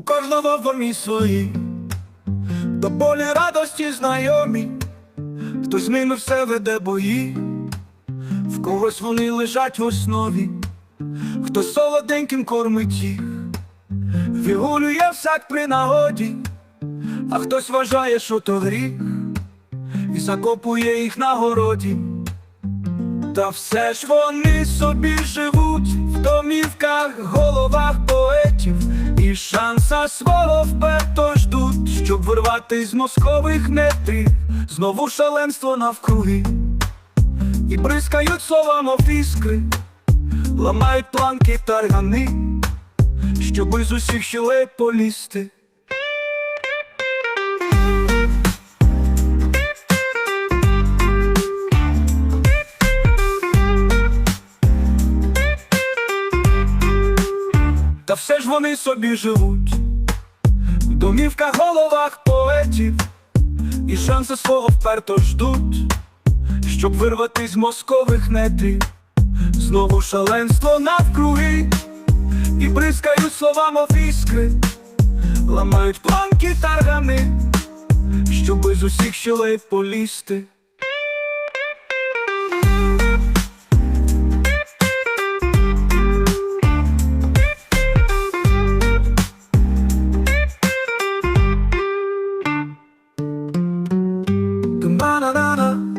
кожного в умі свої, до болі радості знайомі, хтось з ними все веде бої, в когось вони лежать в основі, хто солоденьким кормить їх, вигулює всяк при нагоді, а хтось вважає, що то гріх, і закопує їх на городі. Та все ж вони собі живуть в домівках, головах шанса свого вперто ждуть, щоб вирвати з мозкових нетрів знову шаленство навкруги, і бризкають слова, мов іскри, ламають планки таргани, щоб із усіх щелей полізти. Та все ж вони собі живуть в домівках, головах поетів, і шанси свого вперто ждуть, щоб вирватись з мозкових нетрів. Знову шаленство навкруги, і бризкають слова, мов іскри, ламають планки таргани, щоб із усіх щелей полізти.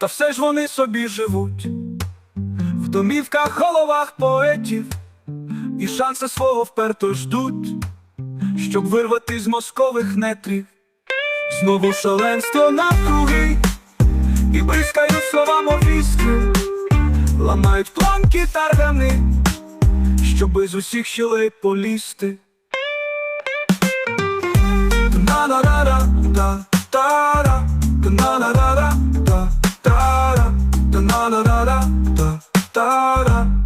Та все ж вони собі живуть. В домівках, головах поетів, і шанси свого вперто ждуть, щоб вирвати з мозкових нетрів. Знову шаленство навкруги, і бризкають слова, мов іскри, ламають планки таргани, щоб із усіх щелей полізти. На-на-на-на-да-та-да da da da da da da.